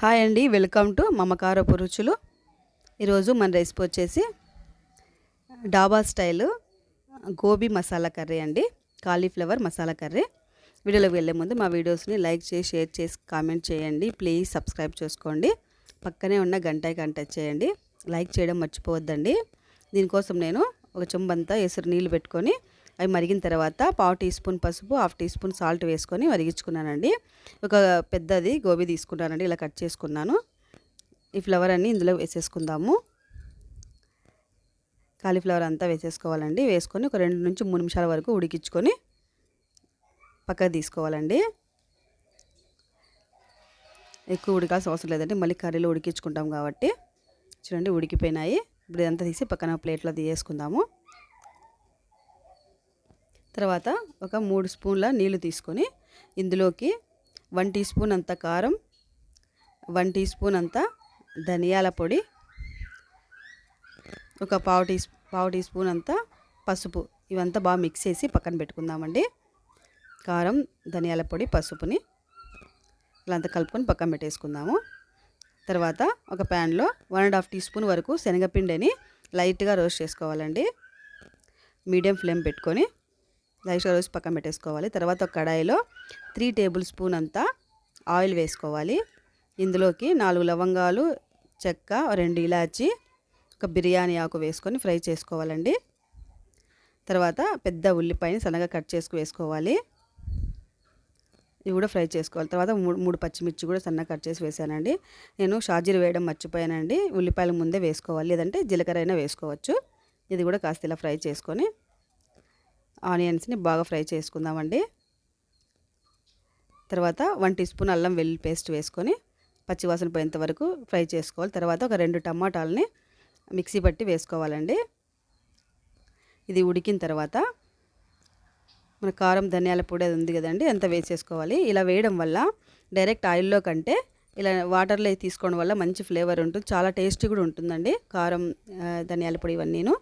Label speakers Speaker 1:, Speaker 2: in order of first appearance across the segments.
Speaker 1: Hi అండి welcome to మమకారపు రుచులు ఈరోజు మన రెసిపీ వచ్చేసి డాబా స్టైల్ గోబీ మసాలా కర్రీ అండి కాలీఫ్లవర్ మసాలా కర్రీ. వీడియోలోకి వెళ్ళే ముందు మా వీడియోస్ని లైక్ చేసి షేర్ చేసి కామెంట్ చేయండి. ప్లీజ్ సబ్స్క్రైబ్ చేసుకోండి. పక్కనే ఉన్న గంట గంట చేయండి. లైక్ చేయడం మర్చిపోవద్దండి. దీనికోసం నేను ఒక చెంబంతా ఎసురు నీళ్ళు పెట్టుకొని అవి మరిగిన తర్వాత పావు టీ స్పూన్ పసుపు హాఫ్ టీ స్పూన్ సాల్ట్ వేసుకొని మరిగించుకున్నానండి. ఒక పెద్దది గోబీ తీసుకున్నానండి ఇలా కట్ చేసుకున్నాను. ఈ ఫ్లవర్ అన్నీ ఇందులో వేసేసుకుందాము. కాలీఫ్లవర్ అంతా వేసేసుకోవాలండి. వేసుకొని ఒక రెండు నుంచి మూడు నిమిషాల వరకు ఉడికించుకొని పక్కకు తీసుకోవాలండి. ఎక్కువ ఉడకాల్సిన అవసరం లేదండి మళ్ళీ కర్రీలో ఉడికించుకుంటాం కాబట్టి. చూడండి ఉడికిపోయినాయి. ఇప్పుడు ఇదంతా తీసి పక్కన ప్లేట్లో తీసేసుకుందాము. తర్వాత ఒక మూడు స్పూన్ల నీళ్ళు తీసుకొని ఇందులోకి వన్ టీ స్పూన్ అంత కారం వన్ టీ స్పూన్ అంత ధనియాల పొడి ఒక పావు టీ పావు టీ స్పూన్ అంత పసుపు. ఇవంతా బాగా మిక్స్ చేసి పక్కన పెట్టుకుందామండి. కారం ధనియాల పొడి పసుపుని ఇలా అంతా కలుపుకొని పక్కన పెట్టేసుకుందాము. తర్వాత ఒక ప్యాన్లో one and half teaspoon వరకు శనగపిండిని లైట్గా రోస్ట్ చేసుకోవాలండి. మీడియం ఫ్లేమ్ పెట్టుకొని లైట్గా రోజు పక్కన పెట్టేసుకోవాలి. తర్వాత కడాయిలో త్రీ టేబుల్ స్పూన్ అంతా ఆయిల్ వేసుకోవాలి. ఇందులోకి నాలుగు లవంగాలు చెక్క రెండు ఇలాచి ఒక బిర్యానీ ఆకు వేసుకొని ఫ్రై చేసుకోవాలండి. తర్వాత పెద్ద ఉల్లిపాయని సన్నగా కట్ చేసుకు వేసుకోవాలి. ఇవి కూడా ఫ్రై చేసుకోవాలి. తర్వాత మూడు మూడు పచ్చిమిర్చి కూడా సన్నగా కట్ చేసి వేసానండి. నేను షాజీలు వేయడం మర్చిపోయానండి. ఉల్లిపాయలు ముందే వేసుకోవాలి. లేదంటే జీలకర్ర అయినా వేసుకోవచ్చు. ఇది కూడా కాస్త ఇలా ఫ్రై చేసుకొని ఆనియన్స్ని బాగా ఫ్రై చేసుకుందామండి. తర్వాత వన్ టీ స్పూన్ అల్లం వెల్లుల్లి పేస్ట్ వేసుకొని పచ్చివాసన పోయేంత వరకు ఫ్రై చేసుకోవాలి. తర్వాత ఒక రెండు టమాటాలని మిక్సీ పట్టి వేసుకోవాలండి. ఇది ఉడికిన తర్వాత మన కారం ధనియాల పొడి అది ఉంది కదండి అంత వేసేసుకోవాలి. ఇలా వేయడం వల్ల డైరెక్ట్ ఆయిల్లో కంటే ఇలా వాటర్లో తీసుకోవడం వల్ల మంచి ఫ్లేవర్ ఉంటుంది. చాలా టేస్టీ కూడా ఉంటుందండి కారం ధనియాల పొడి ఇవన్నీను.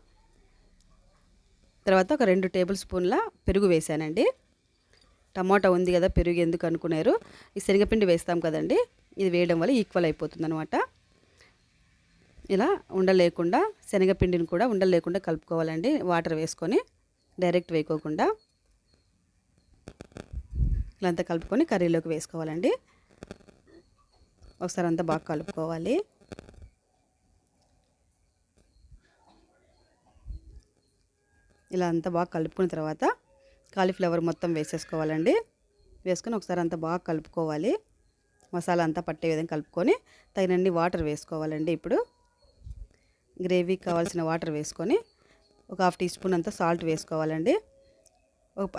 Speaker 1: తర్వాత ఒక రెండు టేబుల్ స్పూన్ల పెరుగు వేసానండి. టమాటా ఉంది కదా పెరుగు ఎందుకు అనుకున్నారు? ఈ శనగపిండి వేస్తాం కదండి ఇది వేయడం వల్ల ఈక్వల్ అయిపోతుంది అనమాట ఇలా ఉండలేకుండా శనగపిండిని కూడా ఉండలేకుండా కలుపుకోవాలండి వాటర్ వేసుకొని డైరెక్ట్ వేయకోకుండా ఇలా అంతా కలుపుకొని కర్రీలోకి వేసుకోవాలండి. ఒకసారి అంతా బాగా కలుపుకోవాలి. ఇలా అంతా బాగా కలుపుకున్న తర్వాత కాలీఫ్లవర్ మొత్తం వేసేసుకోవాలండి. వేసుకొని ఒకసారి అంతా బాగా కలుపుకోవాలి. మసాలా అంతా పట్టే విధంగా కలుపుకొని తగినన్ని వాటర్ వేసుకోవాలండి ఇప్పుడు. గ్రేవీకి కావాల్సిన వాటర్ వేసుకొని ఒక హాఫ్ టీ స్పూన్ అంతా సాల్ట్ వేసుకోవాలండి. ఒక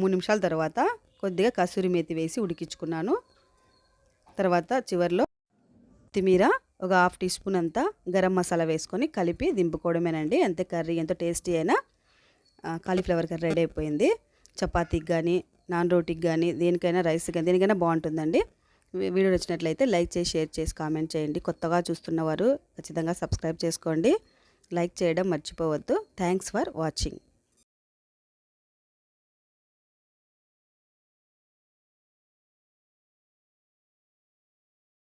Speaker 1: మూడు నిమిషాల తర్వాత కొద్దిగా కసూరి మేతి వేసి ఉడికించుకున్నాను. తర్వాత చివరిలో కొత్తిమీర ఒక హాఫ్ టీ స్పూన్ అంతా గరం మసాలా వేసుకొని కలిపి దింపుకోవడమేనండి. అంతే కర్రీ ఎంతో టేస్టీ అయినా కాలీఫ్లవర్ కర్రీ రెడీ అయిపోయింది. చపాతీకి కానీ నాన్ రోటీకి కానీ దేనికైనా రైస్ కానీ దేనికైనా బాగుంటుందండి. వీడియో నచ్చినట్లయితే లైక్ చేసి షేర్ చేసి కామెంట్ చేయండి. కొత్తగా చూస్తున్నవారు ఖచ్చితంగా సబ్స్క్రైబ్ చేసుకోండి. లైక్ చేయడం మర్చిపోవద్దు. Thanks for watching.